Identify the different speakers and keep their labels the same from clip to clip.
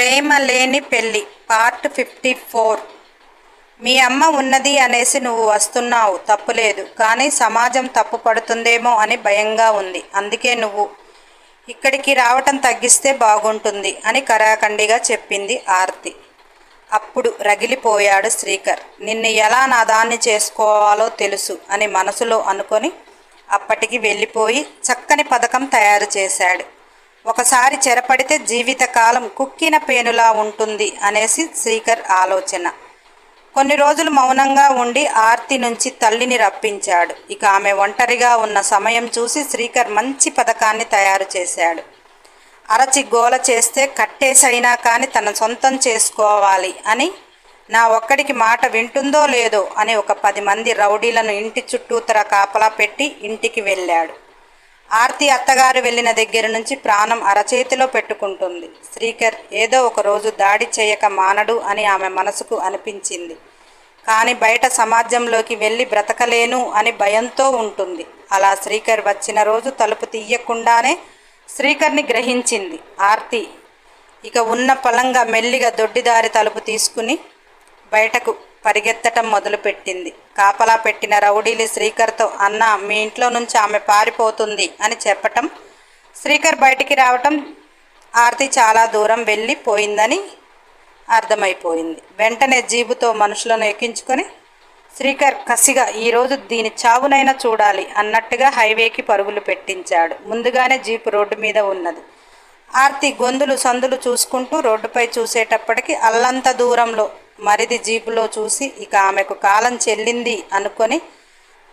Speaker 1: ప్రేమ లేని పెళ్ళి part fifty four. మీ అమ్మ ఉన్నది అనేసి నువ్వు వస్తున్నావు తప్పులేదు. కానీ సమాజం తప్పు పడుతుందేమో అని భయంగా ఉంది. అందుకే నువ్వు ఇక్కడికి రావటం తగ్గిస్తే బాగుంటుంది అని కరాఖండిగా చెప్పింది ఆర్తి. అప్పుడు రగిలిపోయాడు శ్రీకర్. నిన్ను ఎలా నా దాన్ని చేసుకోవాలో తెలుసు అని మనసులో అనుకొని అప్పటికి వెళ్ళిపోయి చక్కని పథకం తయారు చేశాడు. ఒకసారి చెరపడితే జీవితకాలం కుక్కిన పేనులా ఉంటుంది అనేసి శ్రీకర్ ఆలోచన. కొన్ని రోజులు మౌనంగా ఉండి ఆర్తి నుంచి తల్లిని రప్పించాడు. ఇక ఆమె ఒంటరిగా ఉన్న సమయం చూసి శ్రీకర్ మంచి పథకాన్ని తయారు చేశాడు. అరచి గోల చేస్తే కట్టేసైనా కానీ తన సొంతం చేసుకోవాలి అని నా ఒక్కడికి మాట వింటుందో లేదో అని ఒక పది మంది రౌడీలను ఇంటి చుట్టూతర కాపలా పెట్టి ఇంటికి వెళ్ళాడు. ఆర్తి అత్తగారు వెళ్ళిన దగ్గర నుంచి ప్రాణం అరచేతిలో పెట్టుకుంటుంది. శ్రీకర్ ఏదో ఒక రోజు దాడి చేయక మానడు అని ఆమె మనసుకు అనిపించింది. కానీ బయట సమాజంలోకి వెళ్ళి బ్రతకలేను అని భయంతో ఉంటుంది. అలా శ్రీకర్ వచ్చిన రోజు తలుపు తీయకుండానే శ్రీకర్ని గ్రహించింది. ఆర్తి ఇక ఉన్న పలంగా మెల్లిగా దొడ్డిదారి తలుపు తీసుకుని బయటకు పరిగెత్తటం మొదలుపెట్టింది. కాపలా పెట్టిన రౌడీలు శ్రీకర్తో అన్న మీ ఇంట్లో నుంచి ఆమె పారిపోతుంది అని చెప్పటం శ్రీకర్ బయటికి రావటం ఆర్తి చాలా దూరం వెళ్ళి పోయిందని అర్థమైపోయింది. వెంటనే జీబుతో మనుషులను ఎక్కించుకొని శ్రీకర్ కసిగా ఈరోజు దీని చావునైనా చూడాలి అన్నట్టుగా హైవేకి పరుగులు పెట్టించాడు. ముందుగానే జీపు రోడ్డు మీద ఉన్నది. ఆర్తి గొంతులు సందులు చూసుకుంటూ రోడ్డుపై చూసేటప్పటికి అల్లంత దూరంలో మరిది జీపులో చూసి ఇక ఆమెకు కాలం చెల్లింది అనుకొని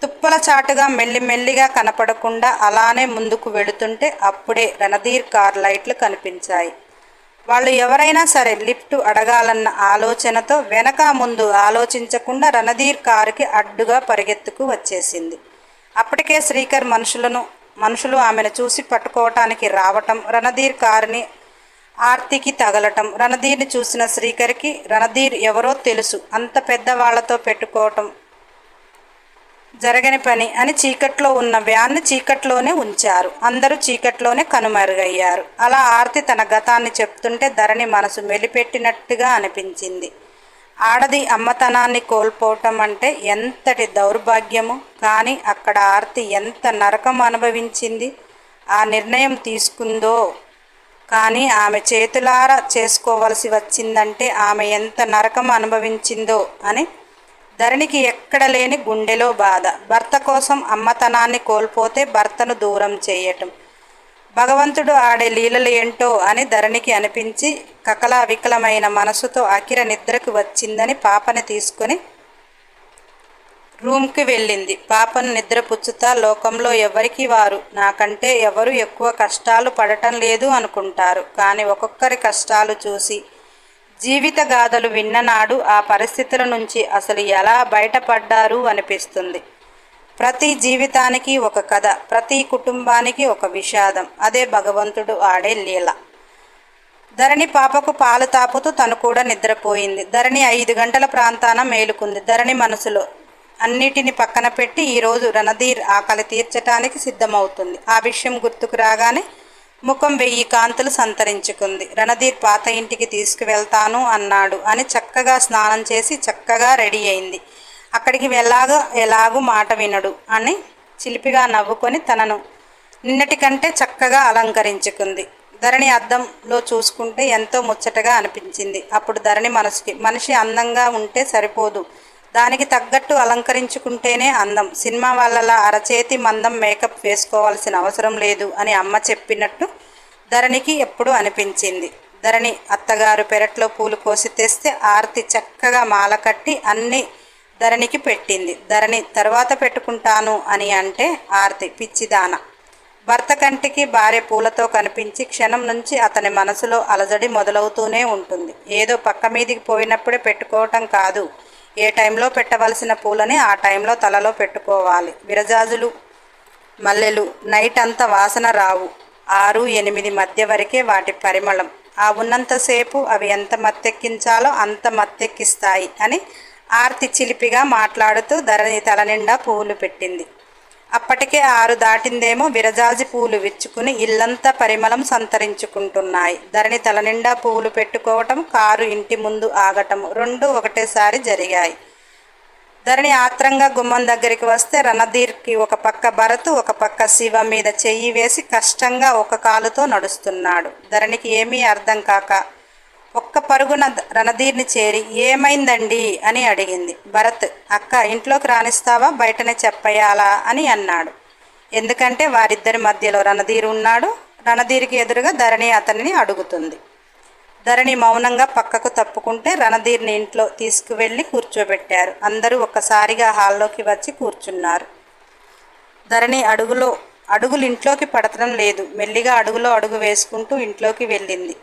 Speaker 1: తుప్పల చాటుగా మెల్లిమెల్లిగా కనపడకుండా అలానే ముందుకు వెళుతుంటే అప్పుడే రణధీర్ కార్ లైట్లు కనిపించాయి. వాళ్ళు ఎవరైనా సరే లిఫ్ట్ అడగాలన్న ఆలోచనతో వెనక ముందు ఆలోచించకుండా రణధీర్ కారుకి అడ్డుగా పరిగెత్తుకు వచ్చేసింది. అప్పటికే శ్రీకర్ మనుషులను మనుషులు ఆమెను చూసి పట్టుకోవటానికి రావటం రణధీర్ కారుని ఆర్తికి తగలటం రణధీర్ని చూసిన శ్రీకర్కి రణధీర్ ఎవరో తెలుసు. అంత పెద్ద వాళ్ళతో పెట్టుకోవటం జరగని పని అని చీకట్లో ఉన్న వ్యాన్ని చీకట్లోనే ఉంచారు. అందరూ చీకట్లోనే కనుమరుగయ్యారు. అలా ఆర్తి తన గతాన్ని చెప్తుంటే ధరణి మనసు మెలిపెట్టినట్టుగా అనిపించింది. ఆడది అమ్మతనాన్ని కోల్పోవటం అంటే ఎంతటి దౌర్భాగ్యము? కానీ అక్కడ ఆర్తి ఎంత నరకం అనుభవించింది? ఆ నిర్ణయం తీసుకుందో కానీ ఆమె చేతులారా చేసుకోవలసి వచ్చిందంటే ఆమె ఎంత నరకం అనుభవించిందో అని ధరణికి ఎక్కడ లేని గుండెలో బాధ. భర్త కోసం అమ్మతనాన్ని కోల్పోతే భర్తను దూరం చేయటం. భగవంతుడు ఆడే లీలలు ఏంటో అని ధరణికి అనిపించి కకలా వికలమైన మనసుతో అకిర నిద్రకు వచ్చిందని పాపని తీసుకొని రూమ్కి వెళ్ళింది. పాపను నిద్రపుచ్చుతా లోకంలో ఎవరికి వారు. నాకంటే ఎవరు ఎక్కువ కష్టాలు పడటం లేదు అనుకుంటారు. కానీ ఒక్కొక్కరి కష్టాలు చూసి జీవిత గాథలు విన్ననాడు ఆ పరిస్థితుల నుంచి అసలు ఎలా బయటపడ్డారు అనిపిస్తుంది. ప్రతి జీవితానికి ఒక కథ ప్రతి కుటుంబానికి ఒక విషాదం. అదే భగవంతుడు ఆడే లీల. ధరణి పాపకు పాలు తాపుతూ తను కూడా నిద్రపోయింది. ధరణి ఐదు గంటల ప్రాంతాన మేలుకుంది. ధరణి మనసులో అన్నిటిని పక్కన పెట్టి ఈరోజు రణధీర్ ఆకలి తీర్చటానికి సిద్ధమవుతుంది. ఆ విషయం గుర్తుకు రాగానే ముఖం వెయ్యి కాంతులు సంతరించుకుంది. రణధీర్ పాత ఇంటికి తీసుకువెళ్తాను అన్నాడు అని చక్కగా స్నానం చేసి చక్కగా రెడీ అయింది. అక్కడికి వెళ్ళాగో ఎలాగూ మాట వినడు అని చిలిపిగా నవ్వుకొని తనను నిన్నటి కంటే చక్కగా అలంకరించుకుంది. ధరణి అద్దంలో చూసుకుంటే ఎంతో ముచ్చటగా అనిపించింది. అప్పుడు ధరణి మనసుకి మనిషి అందంగా ఉంటే సరిపోదు. దానికి తగ్గట్టు అలంకరించుకుంటేనే అందం. సినిమా వాళ్ళలా అరచేతి మందం మేకప్ వేసుకోవాల్సిన అవసరం లేదు అని అమ్మ చెప్పినట్టు ధరణికి ఎప్పుడు అనిపించింది. ధరణి అత్తగారు పెరట్లో పూలు కోసి తెస్తే ఆర్తి చక్కగా మాల కట్టి అన్ని ధరణికి పెట్టింది. ధరణి తర్వాత పెట్టుకుంటాను అని అంటే ఆర్తి పిచ్చిదాన. భర్త కంటికి భార్య పూలతో కనిపించి క్షణం నుంచి అతని మనసులో అలజడి మొదలవుతూనే ఉంటుంది. ఏదో పక్క మీదికి పోయినప్పుడే పెట్టుకోవటం కాదు. ఏ టైంలో పెట్టవలసిన పూలని ఆ టైంలో తలలో పెట్టుకోవాలి. విరజాజులు మల్లెలు నైట్ అంతా వాసన రావు. ఆరు ఎనిమిది మధ్య వరకే వాటి పరిమళం. ఆ ఉన్నంతసేపు అవి ఎంత మత్తెక్కించాలో అంత మత్తెక్కిస్తాయి అని ఆర్తి చిలిపిగా మాట్లాడుతూ ధరణి తల నిండా పువ్వులు పెట్టింది. అప్పటికే ఆరు దాటిందేమో విరజాజి పూలు విచ్చుకుని ఇల్లంతా పరిమళం సంతరించుకుంటున్నాయి. ధరణి తల నిండా పువ్వులు పెట్టుకోవటం కారు ఇంటి ముందు ఆగటం రెండు ఒకటేసారి జరిగాయి. ధరణి ఆత్రంగా గుమ్మం దగ్గరికి వస్తే రణధీర్కి ఒక పక్క భరత్ ఒక పక్క శివ మీద చెయ్యి వేసి కష్టంగా ఒక కాలుతో నడుస్తున్నాడు. ధరణికి ఏమీ అర్థం కాక ఒక్క పరుగున రణధీర్ని చేరి ఏమైందండి అని అడిగింది. భరత్ అక్క ఇంట్లోకి రాణిస్తావా బయటనే చెప్పేయాలా అని అన్నాడు. ఎందుకంటే వారిద్దరి మధ్యలో రణధీర్ ఉన్నాడు. రణధీర్కి ఎదురుగా ధరణి అతనిని అడుగుతుంది. ధరణి మౌనంగా పక్కకు తప్పుకుంటే రణధీర్ని ఇంట్లో తీసుకువెళ్ళి కూర్చోబెట్టారు. అందరూ ఒక్కసారిగా హాల్లోకి వచ్చి కూర్చున్నారు. ధరణి అడుగులో అడుగులు ఇంట్లోకి పడటం లేదు. మెల్లిగా అడుగులో అడుగు వేసుకుంటూ ఇంట్లోకి వెళ్ళింది.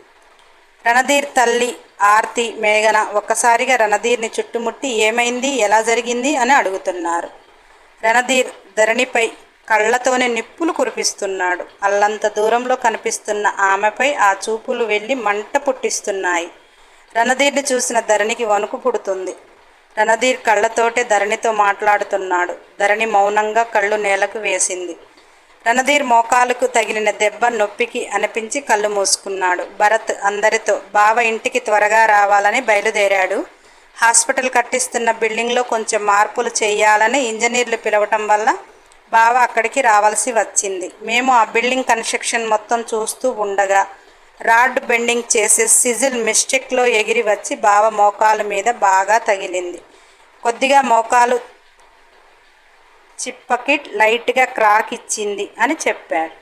Speaker 1: రణధీర్ తల్లి ఆర్తి మేఘన ఒక్కసారిగా రణధీర్ని చుట్టుముట్టి ఏమైంది ఎలా జరిగింది అని అడుగుతున్నారు. రణధీర్ ధరణిపై కళ్ళతోనే నిప్పులు కురిపిస్తున్నాడు. అల్లంత దూరంలో కనిపిస్తున్న ఆమెపై ఆ చూపులు వెళ్ళి మంట పుట్టిస్తున్నాయి. రణధీర్ని చూసిన ధరణికి వణుకు పుడుతుంది. రణధీర్ కళ్ళతోటే ధరణితో మాట్లాడుతున్నాడు. ధరణి మౌనంగా కళ్ళు నేలకు వేసింది. రణధీర్ మోకాలుకు తగిలిన దెబ్బ నొప్పికి అనిపించి కళ్ళు మూసుకున్నాడు. భరత్ అందరితో బావ ఇంటికి త్వరగా రావాలని బయలుదేరాడు. హాస్పిటల్ కట్టిస్తున్న బిల్డింగ్లో కొంచెం మార్పులు చేయాలని ఇంజనీర్లు పిలవటం వల్ల బావ అక్కడికి రావాల్సి వచ్చింది. మేము ఆ బిల్డింగ్ కన్స్ట్రక్షన్ మొత్తం చూస్తూ ఉండగా రాడ్ బెండింగ్ చేసే సిజిల్ మిస్టేక్లో ఎగిరి వచ్చి బావ మోకాలు మీద బాగా తగిలింది. కొద్దిగా మోకాలు చిప్పకిట్ లైట్గా క్రాక్ ఇచ్చింది అని చెప్పాడు.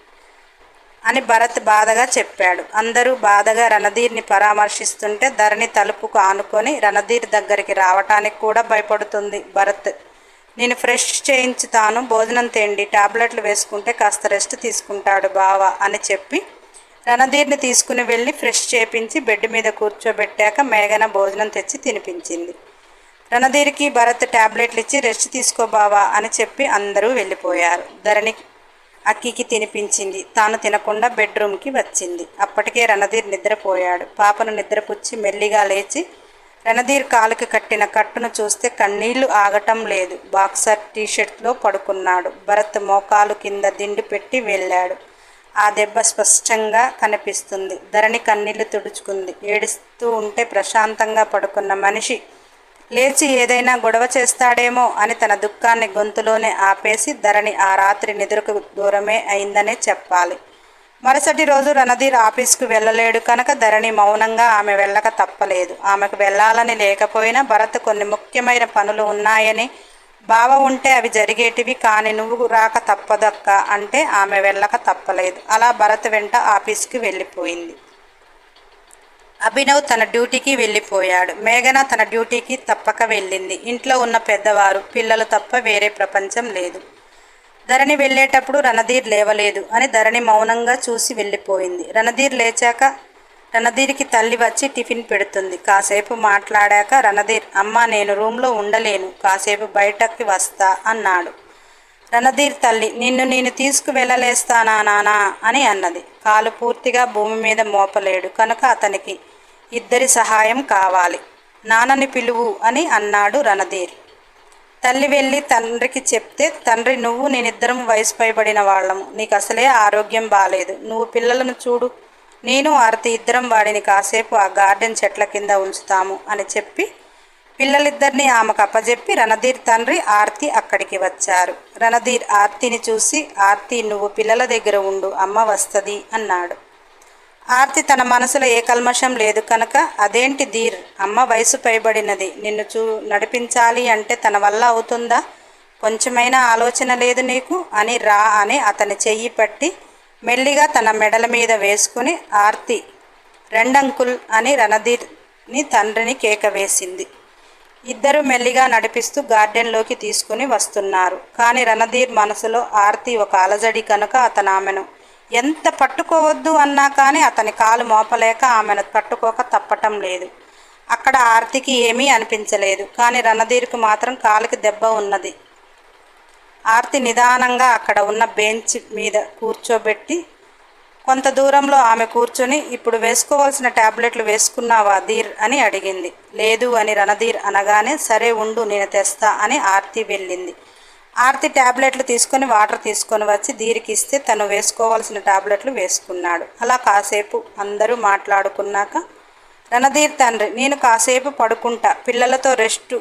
Speaker 1: అని భరత్ బాధగా చెప్పాడు. అందరూ బాధగా రణధీర్ని పరామర్శిస్తుంటే ధరణి తలుపుకు ఆనుకొని రణధీర్ దగ్గరికి రావటానికి కూడా భయపడుతుంది భరత్. నేను ఫ్రెష్ చేయించుతాను భోజనం తేండి టాబ్లెట్లు వేసుకుంటే కాస్త రెస్ట్ తీసుకుంటాడు బావ అని చెప్పి రణధీర్ని తీసుకుని వెళ్ళి ఫ్రెష్ చేపించి బెడ్ మీద కూర్చోబెట్టాక మేఘన భోజనం తెచ్చి తినిపించింది. రణధీర్కి భరత్ టాబ్లెట్లు ఇచ్చి రెస్ట్ తీసుకో బావా అని చెప్పి అందరూ వెళ్ళిపోయారు. ధరణి అక్కికి తినిపించింది. తాను తినకుండా బెడ్రూమ్కి వచ్చింది. అప్పటికే రణధీర్ నిద్రపోయాడు. పాపను నిద్రపుచ్చి మెల్లిగా లేచి రణధీర్ కాలుకి కట్టిన కట్టును చూస్తే కన్నీళ్ళు ఆగటం లేదు. బాక్సర్ టీషర్ట్లో పడుకున్నాడు. భరత్ మోకాలు కింద దిండు పెట్టి వెళ్ళాడు. ఆ దెబ్బ స్పష్టంగా కనిపిస్తుంది. ధరణి కన్నీళ్ళు తుడుచుకుంది. ఏడుస్తూ ఉంటే ప్రశాంతంగా పడుకున్న మనిషి లేచి ఏదైనా గొడవ చేస్తాడేమో అని తన దుఃఖాన్ని గొంతులోనే ఆపేసి ధరణి ఆ రాత్రి నిద్రకు దూరమే అయిందనే చెప్పాలి. మరుసటి రోజు రణధీర్ ఆఫీస్కు వెళ్ళలేడు కనుక ధరణి మౌనంగా ఆమె వెళ్ళక తప్పలేదు. ఆమెకు వెళ్ళాలని లేకపోయినా భరత్ కొన్ని ముఖ్యమైన పనులు ఉన్నాయని బావ ఉంటే అవి జరిగేటివి కానీ నువ్వు రాక తప్పదక్క అంటే ఆమె వెళ్ళక తప్పలేదు. అలా భరత్ వెంట ఆఫీస్కి వెళ్ళిపోయింది. అభినవ్ తన డ్యూటీకి వెళ్ళిపోయాడు. మేఘన తన డ్యూటీకి తప్పక వెళ్ళింది. ఇంట్లో ఉన్న పెద్దవారు పిల్లలు తప్ప వేరే ప్రపంచం లేదు. ధరణి వెళ్ళేటప్పుడు రణధీర్ లేవలేదు అని ధరణి మౌనంగా చూసి వెళ్ళిపోయింది. రణధీర్ లేచాక రణధీర్కి తల్లి వచ్చి టిఫిన్ పెడుతుంది. కాసేపు మాట్లాడాక రణధీర్ అమ్మ నేను రూమ్లో ఉండలేను. కాసేపు బయటకి వస్తా అన్నాడు. రణధీర్ తల్లి నిన్ను నేను తీసుకువెళ్ళలేస్తానా నానా అని అన్నది. కాలు పూర్తిగా భూమి మీద మోపలేడు. కనుక అతనికి ఇద్దరి సహాయం కావాలి. నాన్నని పిలువు అని అన్నాడు రణధీర్. తల్లి వెళ్ళి తండ్రికి చెప్తే తండ్రి నువ్వు నేనిద్దరం వయసు పైబడిన వాళ్ళము. నీకు అసలే ఆరోగ్యం బాగాలేదు నువ్వు పిల్లలను చూడు. నేను ఆరతి ఇద్దరం వాడిని కాసేపు ఆ గార్డెన్ చెట్ల కింద ఉంచుతాము అని చెప్పి పిల్లలిద్దరిని ఆమెకు అప్పజెప్పి రణధీర్ తండ్రి ఆర్తి అక్కడికి వచ్చారు. రణధీర్ ఆర్తిని చూసి ఆర్తి నువ్వు పిల్లల దగ్గర ఉండు అమ్మ వస్తుంది అన్నాడు. ఆర్తి తన మనసులో ఏ కల్మషం లేదు కనుక అదేంటి ధీర్ అమ్మ వయసు పైబడినది నిన్ను చూ నడిపించాలి అంటే తన వల్ల అవుతుందా? కొంచెమైనా ఆలోచన లేదు నీకు అని రా అని అతని చెయ్యి పట్టి మెల్లిగా తన మెడల మీద వేసుకుని ఆర్తి రెండంకుల్ అని రణధీర్ని తండ్రిని కేక వేసింది. ఇద్దరు మెల్లిగా నడిపిస్తూ గార్డెన్లోకి తీసుకుని వస్తున్నారు. కానీ రణధీర్ మనసులో ఆర్తి ఒక అలజడి కనుక అతను ఆమెను ఎంత పట్టుకోవద్దు అన్నా కానీ అతని కాలు మోపలేక ఆమెను పట్టుకోక తప్పటం లేదు. అక్కడ ఆర్తికి ఏమీ అనిపించలేదు. కానీ రణధీర్కు మాత్రం కాలుకి దెబ్బ ఉన్నది. ఆర్తి నిదానంగా అక్కడ ఉన్న బెంచ్ మీద కూర్చోబెట్టి కొంత దూరంలో ఆమె కూర్చొని ఇప్పుడు వేసుకోవాల్సిన టాబ్లెట్లు వేసుకున్నావా ధీర్? అని అడిగింది. లేదు అని రణధీర్ అనగానే సరే ఉండు నేను తెస్తా అని ఆర్తి వెళ్ళింది. ఆర్తి టాబ్లెట్లు తీసుకొని వాటర్ తీసుకొని వచ్చి ధీరికి ఇస్తే తను వేసుకోవాల్సిన టాబ్లెట్లు వేసుకున్నాడు. అలా కాసేపు అందరూ మాట్లాడుకున్నాక రణధీర్ తండ్రి నేను కాసేపు పడుకుంటా పిల్లలతో రెస్ట్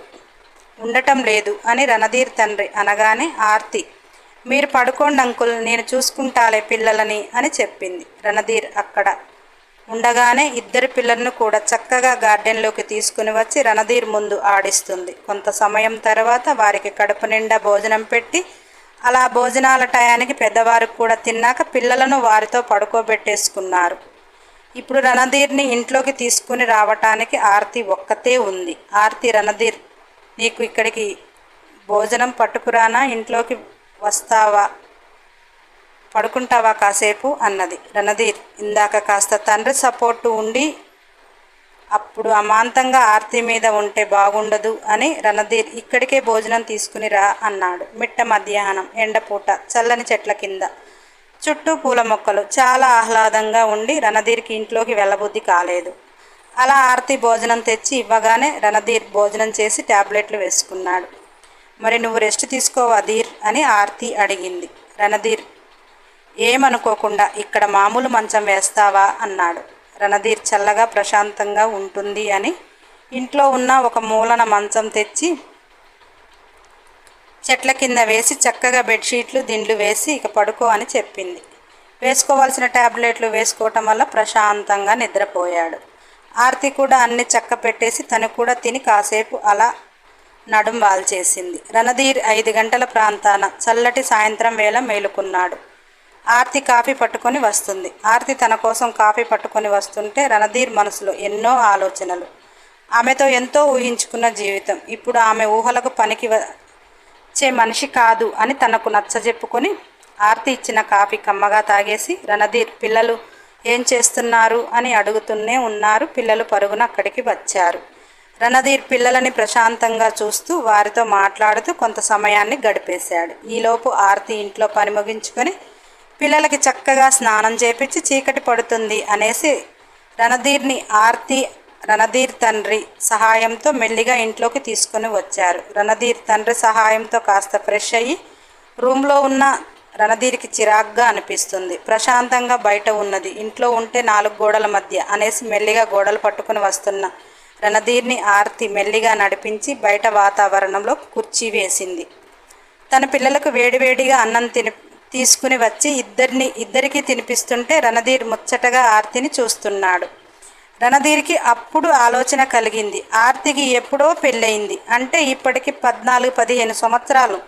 Speaker 1: ఉండటం లేదు అని రణధీర్ తండ్రి అనగానే ఆర్తి మీరు పడుకోండి అంకుల్ నేను చూసుకుంటాలే పిల్లలని అని చెప్పింది. రణధీర్ అక్కడ ఉండగానే ఇద్దరు పిల్లలను కూడా చక్కగా గార్డెన్లోకి తీసుకుని వచ్చి రణధీర్ ముందు ఆడిస్తుంది. కొంత సమయం తర్వాత వారికి కడుపు నిండా భోజనం పెట్టి అలా భోజనాల టయానికి పెద్దవారు కూడా తిన్నాక పిల్లలను వారితో పడుకోబెట్టేసుకున్నారు. ఇప్పుడు రణధీర్ని ఇంట్లోకి తీసుకుని రావటానికి ఆర్తి ఒక్కతే ఉంది. ఆర్తి రణధీర్ నీకు ఇక్కడికి భోజనం పట్టుకురానా? ఇంట్లోకి వస్తావా? పడుకుంటావా కాసేపు? అన్నది. రణధీర్ ఇందాక కాస్త తండ్రి సపోర్టు ఉండి అప్పుడు అమాంతంగా ఆర్తి మీద ఉంటే బాగుండదు అని రణధీర్ ఇక్కడికే భోజనం తీసుకుని రా అన్నాడు. మిట్ట మధ్యాహ్నం ఎండపూట చల్లని చెట్ల కింద. చుట్టూ పూల మొక్కలు. చాలా ఆహ్లాదంగా ఉండి రణధీర్కి ఇంట్లోకి వెళ్ళబుద్ధి కాలేదు. అలా ఆర్తి భోజనం తెచ్చి ఇవ్వగానే రణధీర్ భోజనం చేసి ట్యాబ్లెట్లు వేసుకున్నాడు. మరి నువ్వు రెస్ట్ తీసుకోవా ధీర్? అని ఆర్తి అడిగింది. రణధీర్ ఏమనుకోకుండా ఇక్కడ మామూలు మంచం వేస్తావా? అన్నాడు. రణధీర్ చల్లగా ప్రశాంతంగా ఉంటుంది అని. ఇంట్లో ఉన్న ఒక మూలన మంచం తెచ్చి చెట్ల కింద వేసి చక్కగా బెడ్షీట్లు దిండ్లు వేసి ఇక పడుకో అని చెప్పింది. వేసుకోవాల్సిన టాబ్లెట్లు వేసుకోవటం వల్ల ప్రశాంతంగా నిద్రపోయాడు. ఆర్తి కూడా అన్ని చక్క పెట్టేసి తను కూడా తిని కాసేపు అలా నడుం వాల్చేసింది. రణధీర్ ఐదు గంటల ప్రాంతాన చల్లటి సాయంత్రం వేళ మేలుకున్నాడు. ఆర్తి కాఫీ పట్టుకొని వస్తుంది. ఆర్తి తన కోసం కాఫీ పట్టుకొని వస్తుంటే రణధీర్ మనసులో ఎన్నో ఆలోచనలు. ఆమెతో ఎంతో ఊహించుకున్న జీవితం. ఇప్పుడు ఆమె ఊహలకు పనికి వచ్చే మనిషి కాదు అని తనకు నచ్చజెప్పుకొని ఆర్తి ఇచ్చిన కాఫీ కమ్మగా తాగేసి రణధీర్ పిల్లలు ఏం చేస్తున్నారు అని అడుగుతూనే ఉన్నారు. పిల్లలు పరుగున అక్కడికి వచ్చారు. రణధీర్ పిల్లలని ప్రశాంతంగా చూస్తూ వారితో మాట్లాడుతూ కొంత సమయాన్ని గడిపేశాడు. ఈలోపు ఆర్తి ఇంట్లో పని ముగించుకొని పిల్లలకి చక్కగా స్నానం చేపించి చీకటి పడుతుంది అనేసి రణధీర్ని ఆర్తి రణధీర్ తండ్రి సహాయంతో మెల్లిగా ఇంట్లోకి తీసుకొని వచ్చారు. రణధీర్ తండ్రి సహాయంతో కాస్త ఫ్రెష్ అయ్యి రూమ్లో ఉన్న రణధీర్కి చిరాగ్గా అనిపిస్తుంది. ప్రశాంతంగా బయట ఉన్నది. ఇంట్లో ఉంటే నాలుగు గోడల మధ్య అనేసి మెల్లిగా గోడలు పట్టుకుని వస్తున్న రణధీర్ని ఆర్తి మెల్లిగా నడిపించి బయట వాతావరణంలో కుర్చీ వేసింది. తన పిల్లలకు వేడివేడిగా అన్నం తిని తీసుకుని వచ్చి ఇద్దరిని ఇద్దరికి తినిపిస్తుంటే రణధీర్ ముచ్చటగా ఆర్తిని చూస్తున్నాడు. రణధీర్కి అప్పుడు ఆలోచన కలిగింది. ఆర్తికి ఎప్పుడో పెళ్ళయింది. అంటే ఇప్పటికి పద్నాలుగు పదిహేను సంవత్సరాలు.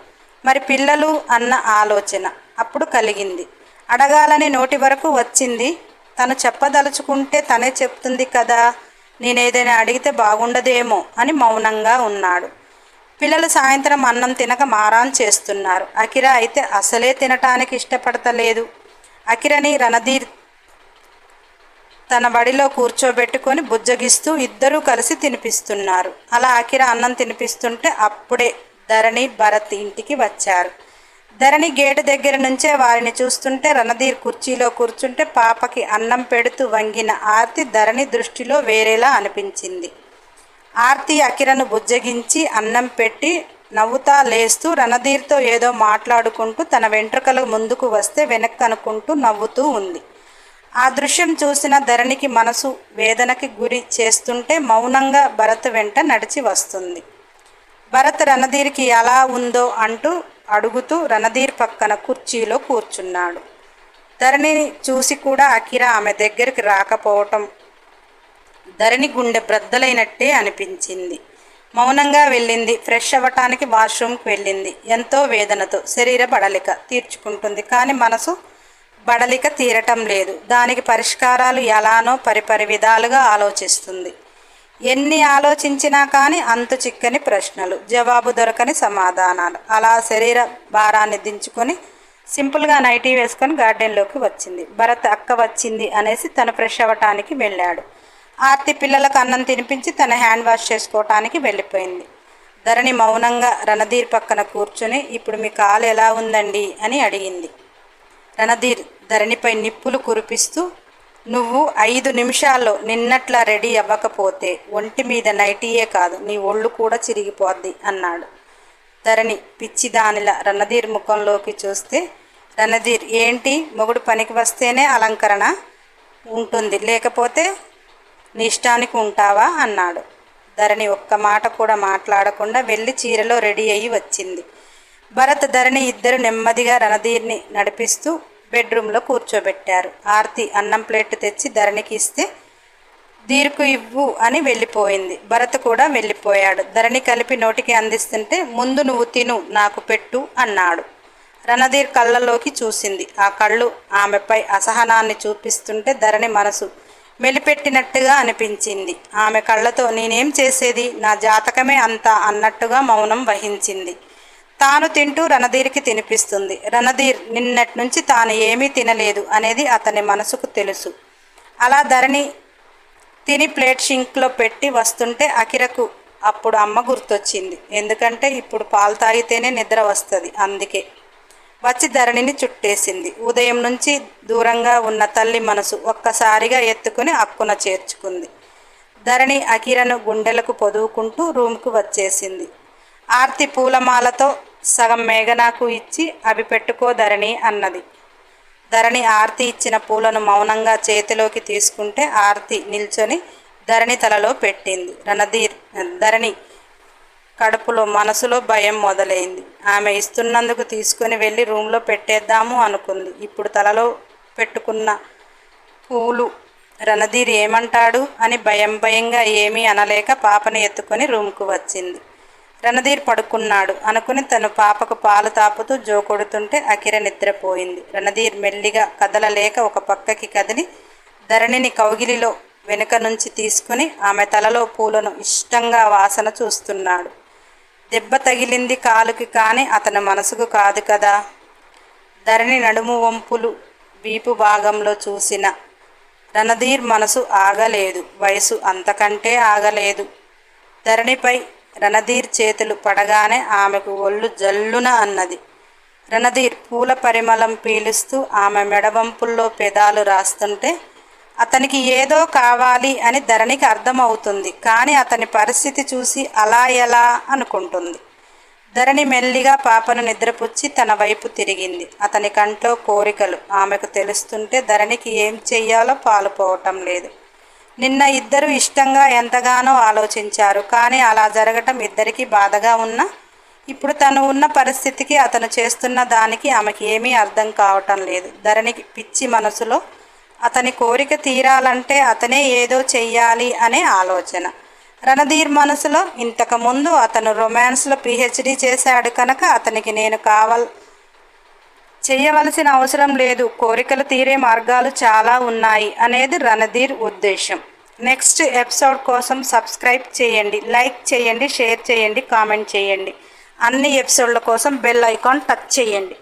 Speaker 1: మరి పిల్లలు అన్న ఆలోచన అప్పుడు కలిగింది. అడగాలని నోటి వరకు వచ్చింది. తను చెప్పదలుచుకుంటే తనే చెప్తుంది కదా నేనేదైనా అడిగితే బాగుండదేమో అని మౌనంగా ఉన్నాడు. పిల్లలు సాయంత్రం అన్నం తినక మారాన్ చేస్తున్నారు. అకిర అయితే అసలే తినటానికి ఇష్టపడతలేదు. అకిరని రణధీర్ తన బడిలో కూర్చోబెట్టుకొని బుజ్జగిస్తూ ఇద్దరూ కలిసి తినిపిస్తున్నారు. అలా అకిర అన్నం తినిపిస్తుంటే అప్పుడే ధరణి భరత్ ఇంటికి వచ్చారు. ధరణి గేటు దగ్గర నుంచే వారిని చూస్తుంటే రణధీర్ కుర్చీలో కూర్చుంటే పాపకి అన్నం పెడుతూ వంగిన ఆర్తి ధరణి దృష్టిలో వేరేలా అనిపించింది. ఆర్తి అకిరను బుజ్జగించి అన్నం పెట్టి నవ్వుతా లేస్తూ రణధీర్తో ఏదో మాట్లాడుకుంటూ తన వెంట్రుకలు ముందుకు వస్తే వెనక్కి అనుకుంటూ నవ్వుతూ ఉంది. ఆ దృశ్యం చూసిన ధరణికి మనసు వేదనకి గురి చేస్తుంటే మౌనంగా భరత్ వెంట నడిచి వస్తుంది. భరత్ రణధీర్కి ఎలా ఉందో అంటూ అడుగుతూ రణధీర్ పక్కన కుర్చీలో కూర్చున్నాడు. ధరణిని చూసి కూడా అఖిర ఆమె దగ్గరికి రాకపోవటం ధరణి గుండె ప్రద్దలైనట్టే అనిపించింది. మౌనంగా వెళ్ళింది. ఫ్రెష్ అవ్వటానికి వాష్రూమ్కి వెళ్ళింది. ఎంతో వేదనతో శరీర బడలిక తీర్చుకుంటుంది. కానీ మనసు బడలిక తీరటం లేదు. దానికి పరిష్కారాలు ఎలానో పరిపరి విధాలుగా ఆలోచిస్తుంది. ఎన్ని ఆలోచించినా కానీ అంతు చిక్కని ప్రశ్నలు జవాబు దొరకని సమాధానాలు. అలా శరీర భారాన్ని దించుకొని సింపుల్గా నైటీ వేసుకొని గార్డెన్లోకి వచ్చింది. భరత్ అక్క వచ్చింది అనేసి తను ఫ్రెష్ అవ్వటానికి వెళ్ళాడు. ఆర్తి పిల్లలకు అన్నం తినిపించి తన హ్యాండ్ వాష్ చేసుకోవటానికి వెళ్ళిపోయింది. ధరణి మౌనంగా రణధీర్ పక్కన కూర్చుని ఇప్పుడు మీ కాలు ఎలా ఉందండి? అని అడిగింది. రణధీర్ ధరణిపై నిప్పులు కురిపిస్తూ నువ్వు ఐదు నిమిషాల్లో నిన్నట్లా రెడీ అవ్వకపోతే ఒంటి మీద నైటీయే కాదు నీ ఒళ్ళు కూడా చిరిగిపోద్ది అన్నాడు. ధరణి పిచ్చిదానిలా రణధీర్ ముఖంలోకి చూస్తే రణధీర్ ఏంటి? మొగుడు పనికి వస్తేనే అలంకరణ ఉంటుంది లేకపోతే నీ ఇష్టానికి ఉంటావా? అన్నాడు. ధరణి ఒక్క మాట కూడా మాట్లాడకుండా వెళ్ళి చీరలో రెడీ అయ్యి వచ్చింది. భరత్ ధరణి ఇద్దరు నెమ్మదిగా రణధీర్ని నడిపిస్తూ బెడ్రూమ్లో కూర్చోబెట్టారు. ఆర్తి అన్నం ప్లేట్ తెచ్చి ధరణికి ఇస్తే దీర్కు ఇవ్వు అని వెళ్ళిపోయింది. భరత్ కూడా వెళ్ళిపోయాడు. ధరణి కలిపి నోటికి అందిస్తుంటే ముందు నువ్వు తిను నాకు పెట్టు అన్నాడు. రణధీర్ కళ్ళలోకి చూసింది. ఆ కళ్ళు ఆమెపై అసహనాన్ని చూపిస్తుంటే ధరణి మనసు మెలిపెట్టినట్టుగా అనిపించింది. ఆమె కళ్ళతో నేనేం చేసేది? నా జాతకమే అంతా అన్నట్టుగా మౌనం వహించింది. తాను తింటూ రణధీర్కి తినిపిస్తుంది. రణధీర్ నిన్నటి నుంచి తాను ఏమీ తినలేదు అనేది అతని మనసుకు తెలుసు. అలా ధరణి తిని ప్లేట్ షింక్లో పెట్టి వస్తుంటే అకిరకు అప్పుడు అమ్మ గుర్తొచ్చింది. ఎందుకంటే ఇప్పుడు పాలు తాగితేనే నిద్ర వస్తుంది అందుకే. వచ్చి ధరణిని చుట్టేసింది. ఉదయం నుంచి దూరంగా ఉన్న తల్లి మనసు ఒక్కసారిగా ఎత్తుకుని అక్కున చేర్చుకుంది. ధరణి అకిరను గుండెలకు పొదువుకుంటూ రూమ్కు వచ్చేసింది. ఆర్తి పూలమాలతో సగం మేఘనాకు ఇచ్చి అవి పెట్టుకో ధరణి అన్నది. ధరణి ఆర్తి ఇచ్చిన పూలను మౌనంగా చేతిలోకి తీసుకుంటే ఆర్తి నిల్చొని ధరణి తలలో పెట్టింది. రణధీర్ ధరణి కడుపులో మనసులో భయం మొదలైంది. ఆమె ఇస్తున్నందుకు తీసుకుని వెళ్ళి రూమ్లో పెట్టేద్దాము అనుకుంది. ఇప్పుడు తలలో పెట్టుకున్న పూలు రణధీర్ ఏమంటాడు? అని భయం భయంగా ఏమీ అనలేక పాపని ఎత్తుకొని రూమ్కు వచ్చింది. రణధీర్ పడుకున్నాడు అనుకుని తను పాపకు పాలు తాపుతూ జో కొడుతుంటే అఖిర నిద్రపోయింది. రణధీర్ మెల్లిగా కదలలేక ఒక పక్కకి కదిలి ధరణిని కౌగిలిలో వెనుక నుంచి తీసుకుని ఆమె తలలో పూలను ఇష్టంగా వాసన చూస్తున్నాడు. దెబ్బ తగిలింది కాలుకి కానీ అతని మనసుకు కాదు కదా. ధరణి నడుము వంపులు వీపు భాగంలో చూసిన రణధీర్ మనసు ఆగలేదు. వయసు అంతకంటే ఆగలేదు. ధరణిపై రణధీర్ చేతులు పడగానే ఆమెకు ఒళ్ళు జల్లున అన్నది. రణధీర్ పూల పరిమళం పీలుస్తూ ఆమె మెడవంపుల్లో పెదాలు రాస్తుంటే అతనికి ఏదో కావాలి అని ధరణికి అర్థమవుతుంది. కానీ అతని పరిస్థితి చూసి అలా ఎలా అనుకుంటుంది. ధరణి మెల్లిగా పాపను నిద్రపుచ్చి తన వైపు తిరిగింది. అతని కంట్లో కోరికలు. ఆమెకు తెలుస్తుంటే ధరణికి ఏం చెయ్యాలో పాలుపోవటం లేదు. నిన్న ఇద్దరు ఇష్టంగా ఎంతగానో ఆలోచించారు. కానీ అలా జరగటం ఇద్దరికీ బాధగా ఉన్నా ఇప్పుడు తను ఉన్న పరిస్థితికి అతను చేస్తున్న దానికి ఆమెకి ఏమీ అర్థం కావటం లేదు. ధరణికి పిచ్చి మనసులో అతని కోరిక తీరాలంటే అతనే ఏదో చెయ్యాలి అనే ఆలోచన. రణధీర్ మనసులో ఇంతకుముందు అతను రొమాన్స్లో పిహెచ్డి చేశాడు కనుక అతనికి నేను కావల్ చేయవలసిన అవసరం లేదు. కోరికలు తీరే మార్గాలు చాలా ఉన్నాయి అనేది రణధీర్ ఉద్దేశం. నెక్స్ట్ ఎపిసోడ్ కోసం సబ్స్క్రైబ్ చేయండి లైక్ చేయండి షేర్ చేయండి కామెంట్ చేయండి. అన్ని ఎపిసోడ్ల కోసం బెల్ ఐకాన్ టచ్ చేయండి.